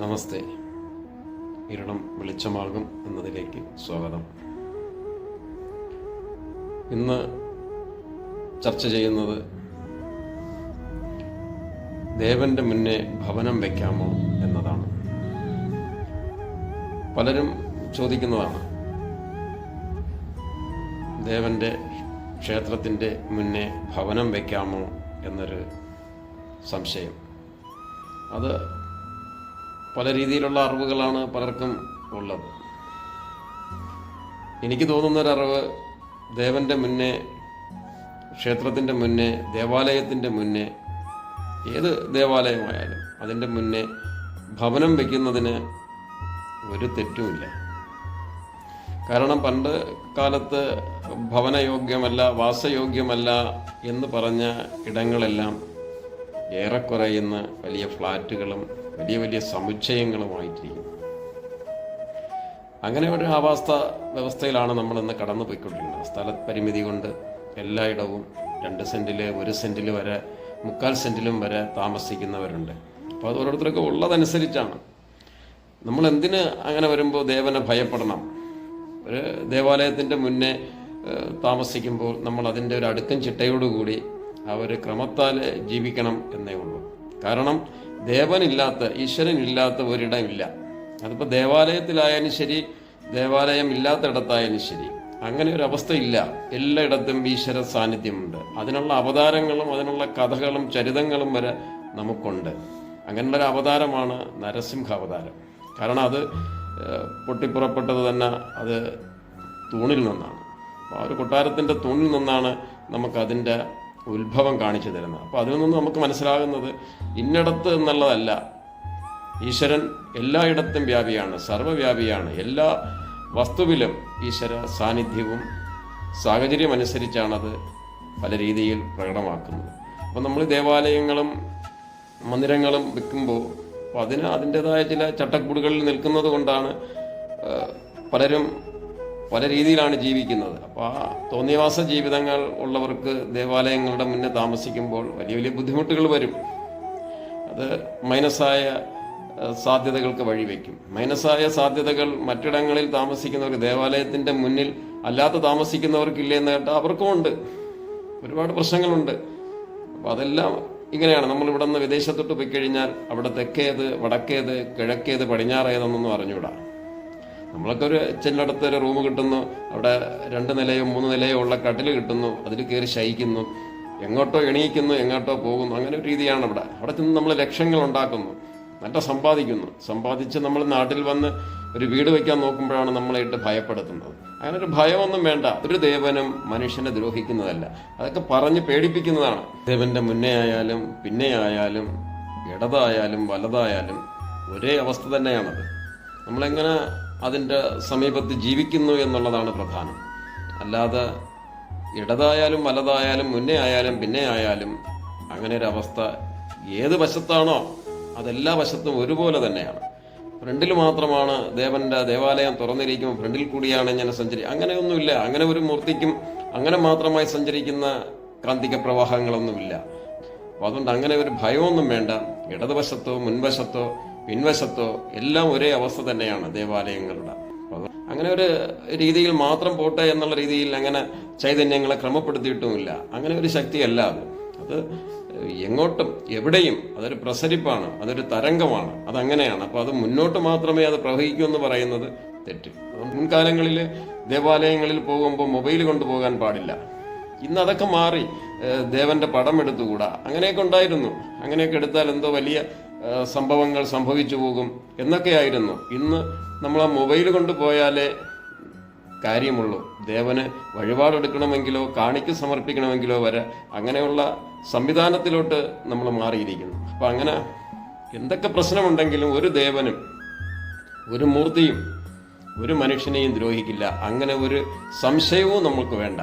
നമസ്തേ. ഇരുണം വെളിച്ചമാകും എന്നതിലേക്ക് സ്വാഗതം. ഇന്ന് ചർച്ച ചെയ്യുന്നത് ദേവന്റെ മുന്നേ ഭവനം വെക്കാമോ എന്നതാണ്. പലരും ചോദിക്കുന്നതാണ് ദേവന്റെ ക്ഷേത്രത്തിന്റെ മുന്നേ ഭവനം വെക്കാമോ എന്നൊരു സംശയം. അത് പല രീതിയിലുള്ള അറിവുകളാണ് പലർക്കും ഉള്ളത്. എനിക്ക് തോന്നുന്നൊരറിവ് ദേവന്റെ മുന്നേ ക്ഷേത്രത്തിന്റെ മുന്നേ ദേവാലയത്തിന്റെ മുന്നേ ഏത് ദേവാലയമായാലും അതിന്റെ മുന്നേ ഭവനം വയ്ക്കുന്നതിന് ഒരു തെറ്റുമില്ല. കാരണം പണ്ട് കാലത്ത് ഭവനയോഗ്യമല്ല വാസയോഗ്യമല്ല എന്ന് പറഞ്ഞ ഇടങ്ങളെല്ലാം ഏറെക്കുറെ ഇന്ന് വലിയ ഫ്ലാറ്റുകളും വലിയ വലിയ സമുച്ചയങ്ങളുമായിട്ടിരിക്കും അങ്ങനെ ഒരു ആവാസ വ്യവസ്ഥയിലാണ് നമ്മൾ ഇന്ന് കടന്നു പോയിക്കൊണ്ടിരിക്കുന്നത് സ്ഥല പരിമിതി കൊണ്ട് എല്ലായിടവും രണ്ട് സെന്റിൽ ഒരു സെന്റിൽ വരെ മുക്കാൽ സെന്റിലും വരെ താമസിക്കുന്നവരുണ്ട്. അപ്പോൾ അത് ഓരോരുത്തർക്കും ഉള്ളതനുസരിച്ചാണ്. നമ്മൾ എന്തിന് അങ്ങനെ വരുമ്പോൾ ദേവനെ ഭയപ്പെടണം? ഒരു ദേവാലയത്തിന്റെ മുന്നേ താമസിക്കുമ്പോൾ നമ്മൾ അതിന്റെ ഒരു അടുക്കും ചിട്ടയോടുകൂടി ആ ഒരു ക്രമത്താൽ ജീവിക്കണം എന്നേ ഉള്ളൂ. കാരണം ദേവനില്ലാത്ത ഈശ്വരനില്ലാത്ത ഒരിടമില്ല. അതിപ്പോൾ ദേവാലയത്തിലായാലും ശരി ദേവാലയം ഇല്ലാത്തിടത്തായാലും ശരി അങ്ങനെ ഒരു അവസ്ഥയില്ല എല്ലായിടത്തും ഈശ്വര സാന്നിധ്യമുണ്ട്. അതിനുള്ള അവതാരങ്ങളും അതിനുള്ള കഥകളും ചരിതങ്ങളും വരെ നമുക്കുണ്ട്. അങ്ങനെയുള്ള ഒരു അവതാരമാണ് നരസിംഹ അവതാരം കാരണം അത് പൊട്ടിപ്പുറപ്പെട്ടത് തന്നെ അത് തൂണിൽ നിന്നാണ്. ആ ഒരു കൊട്ടാരത്തിന്റെ തൂണിൽ നിന്നാണ് നമുക്കതിന്റെ ഉത്ഭവം കാണിച്ചു തരുന്നത് അപ്പോൾ അതിൽ നിന്ന് നമുക്ക് മനസ്സിലാകുന്നത് ഇന്നിടത്ത് എന്നുള്ളതല്ല. ഈശ്വരൻ എല്ലായിടത്തും വ്യാപിയാണ് സർവവ്യാപിയാണ് എല്ലാ വസ്തുവിലും ഈശ്വര സാന്നിധ്യവും സാഹചര്യം അനുസരിച്ചാണത് പല രീതിയിൽ പ്രകടമാക്കുന്നത്. അപ്പം നമ്മൾ ദേവാലയങ്ങളും മന്ദിരങ്ങളും വെക്കുമ്പോൾ അപ്പോൾ അതിന് അതിന്റെതായ ചില ചട്ടക്കൂടുകളിൽ നിൽക്കുന്നത് കൊണ്ടാണ് പലരും പല രീതിയിലാണ് ജീവിക്കുന്നത്. അപ്പോൾ ആ തോന്നിയവാസ ജീവിതങ്ങൾ ഉള്ളവർക്ക് ദേവാലയങ്ങളുടെ മുന്നേ താമസിക്കുമ്പോൾ വലിയ വലിയ ബുദ്ധിമുട്ടുകൾ വരും. അത് മൈനസായ സാധ്യതകൾക്ക് വഴിവെക്കും മൈനസായ സാധ്യതകൾ മറ്റിടങ്ങളിൽ താമസിക്കുന്നവർക്ക് ദേവാലയത്തിന്റെ മുന്നിൽ അല്ലാത്ത താമസിക്കുന്നവർക്കില്ലേ എന്ന് കേട്ടാൽ അവർക്കും ഉണ്ട്. ഒരുപാട് പ്രശ്നങ്ങളുണ്ട്. അപ്പോൾ അതെല്ലാം ഇങ്ങനെയാണ്. നമ്മൾ ഇവിടെ നിന്ന് വിദേശത്തോട്ട് പോയി കഴിഞ്ഞാൽ അവിടെ തെക്കേത് വടക്കേത് കിഴക്കേത് പടിഞ്ഞാറേതെന്നൊന്നും അറിഞ്ഞൂടാ നമ്മളൊക്കെ ഒരു ചെല്ലടത്ത് ഒരു റൂം കിട്ടുന്നു. അവിടെ രണ്ട് നിലയോ മൂന്ന് നിലയോ ഉള്ള കട്ടിൽ കിട്ടുന്നു. അതിൽ കയറി ശയിക്കുന്നു. എങ്ങോട്ടോ എണീക്കുന്നു എങ്ങോട്ടോ പോകുന്നു. അങ്ങനെ ഒരു രീതിയാണ് അവിടെ അവിടെ ചെന്ന് നമ്മൾ ലക്ഷ്യങ്ങൾ ഉണ്ടാക്കുന്നു. നല്ല സമ്പാദിക്കുന്നു. സമ്പാദിച്ച് നമ്മൾ നാട്ടിൽ വന്ന് ഒരു വീട് വയ്ക്കാൻ നോക്കുമ്പോഴാണ് നമ്മളായിട്ട് ഭയപ്പെടുത്തുന്നത്. അങ്ങനെ ഒരു ഭയമൊന്നും വേണ്ട. ഒരു ദേവനും മനുഷ്യനെ ദ്രോഹിക്കുന്നതല്ല. അതൊക്കെ പറഞ്ഞ് പേടിപ്പിക്കുന്നതാണ്. ദേവന്റെ മുന്നേ ആയാലും പിന്നെ ആയാലും ഇടതായാലും വലതായാലും ഒരേ അവസ്ഥ തന്നെയാണത്. നമ്മളെങ്ങനെ അതിന്റെ സമീപത്ത് ജീവിക്കുന്നു എന്നുള്ളതാണ് പ്രധാനം. അല്ലാതെ ഇടതായാലും വലതായാലും മുന്നേ ആയാലും പിന്നെ ആയാലും അങ്ങനെ ഒരു അവസ്ഥ ഏത് വശത്താണോ അതെല്ലാ വശത്തും ഒരുപോലെ തന്നെയാണ്. ഫ്രണ്ടിൽ മാത്രമാണ് ദേവന്റെ ദേവാലയം തുറന്നിരിക്കുമ്പോൾ ഫ്രണ്ടിൽ കൂടിയാണ് ഇങ്ങനെ സഞ്ചരി അങ്ങനെയൊന്നുമില്ല. അങ്ങനെ ഒരു മൂർത്തിക്കും അങ്ങനെ മാത്രമായി സഞ്ചരിക്കുന്ന കാന്തിക പ്രവാഹങ്ങളൊന്നുമില്ല. അപ്പോൾ അതുകൊണ്ട് അങ്ങനെ ഒരു ഭയമൊന്നും വേണ്ട. ഇടതുവശത്തോ മുൻവശത്തോ പിൻവശത്തോ എല്ലാം ഒരേ അവസ്ഥ തന്നെയാണ് ദേവാലയങ്ങളുടെ. അങ്ങനെ ഒരു രീതിയിൽ മാത്രം പോട്ടെ എന്നുള്ള രീതിയിൽ അങ്ങനെ ചൈതന്യങ്ങളെ ക്രമപ്പെടുത്തിയിട്ടുമില്ല. അങ്ങനെ ഒരു ശക്തിയല്ല അത്. അത് എങ്ങോട്ടും എവിടെയും അതൊരു പ്രസരിപ്പാണ് അതൊരു തരംഗമാണ് അതങ്ങനെയാണ്. അപ്പോൾ അത് മുന്നോട്ട് മാത്രമേ അത് പ്രവഹിക്കൂ എന്ന് പറയുന്നത് തെറ്റ്. മുൻകാലങ്ങളിൽ ദേവാലയങ്ങളിൽ പോകുമ്പോൾ മൊബൈൽ കൊണ്ടുപോകാൻ പാടില്ല. ഇന്ന് അതൊക്കെ മാറി ദേവന്റെ പടം എടുത്തുകൂടാ. അങ്ങനെയൊക്കെ ഉണ്ടായിരുന്നു. അങ്ങനെയൊക്കെ എടുത്താൽ എന്തോ വലിയ സംഭവങ്ങൾ സംഭവിച്ചു പോകും എന്നൊക്കെയായിരുന്നു. ഇന്ന് നമ്മൾ ആ മൊബൈൽ കൊണ്ടുപോയാലേ കാര്യമുള്ളൂ. ദേവന് വഴിപാടെടുക്കണമെങ്കിലോ കാണിക്ക് സമർപ്പിക്കണമെങ്കിലോ വരെ അങ്ങനെയുള്ള സംവിധാനത്തിലോട്ട് നമ്മൾ മാറിയിരിക്കുന്നു. അപ്പം അങ്ങനെ എന്തൊക്കെ പ്രശ്നമുണ്ടെങ്കിലും ഒരു ദേവനും ഒരു മൂർത്തിയും ഒരു മനുഷ്യനെയും ദ്രോഹിക്കില്ല. അങ്ങനെ ഒരു സംശയവും നമുക്ക് വേണ്ട.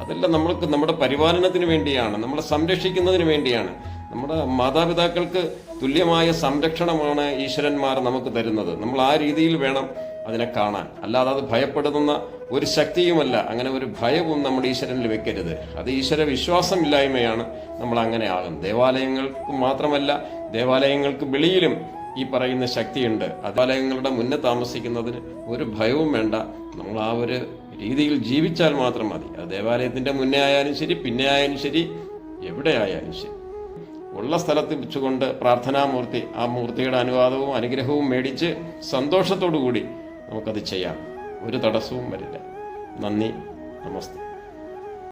അതെല്ലാം നമ്മൾക്ക് നമ്മുടെ പരിപാലനത്തിന് വേണ്ടിയാണ് നമ്മളെ സംരക്ഷിക്കുന്നതിന് വേണ്ടിയാണ് നമ്മുടെ മാതാപിതാക്കൾക്ക് തുല്യമായ സംരക്ഷണമാണ് ഈശ്വരന്മാർ നമുക്ക് തരുന്നത്. നമ്മൾ ആ രീതിയിൽ വേണം അതിനെ കാണാൻ. അല്ലാതെ അത് ഭയപ്പെടുന്ന ഒരു ശക്തിയുമല്ല. അങ്ങനെ ഒരു ഭയവും നമ്മുടെ ഈശ്വരനിൽ വെക്കരുത്. അത് ഈശ്വര വിശ്വാസമില്ലായ്മയാണ് നമ്മൾ അങ്ങനെ ആകും ദേവാലയങ്ങൾക്ക് മാത്രമല്ല ദേവാലയങ്ങൾക്ക് വെളിയിലും ഈ പറയുന്ന ശക്തിയുണ്ട്. ദേവാലയങ്ങളുടെ മുന്നേ താമസിക്കുന്നതിന് ഒരു ഭയവും വേണ്ട. നമ്മൾ ആ ഒരു രീതിയിൽ ജീവിച്ചാൽ മാത്രം മതി. ആ ദേവാലയത്തിന്റെ മുന്നേ ആയാലും ശരി പിന്നെ ആയാലും ശരി എവിടെ ആയാലും ശരി. ഉള്ള സ്ഥലത്ത് വെച്ചുകൊണ്ട് പ്രാർത്ഥനാമൂർത്തി ആ മൂർത്തിയുടെ അനുവാദവും അനുഗ്രഹവും മേടിച്ച് സന്തോഷത്തോടു കൂടി നമുക്കത് ചെയ്യാം. ഒരു തടസ്സവും വരില്ല. നന്ദി. നമസ്തേ.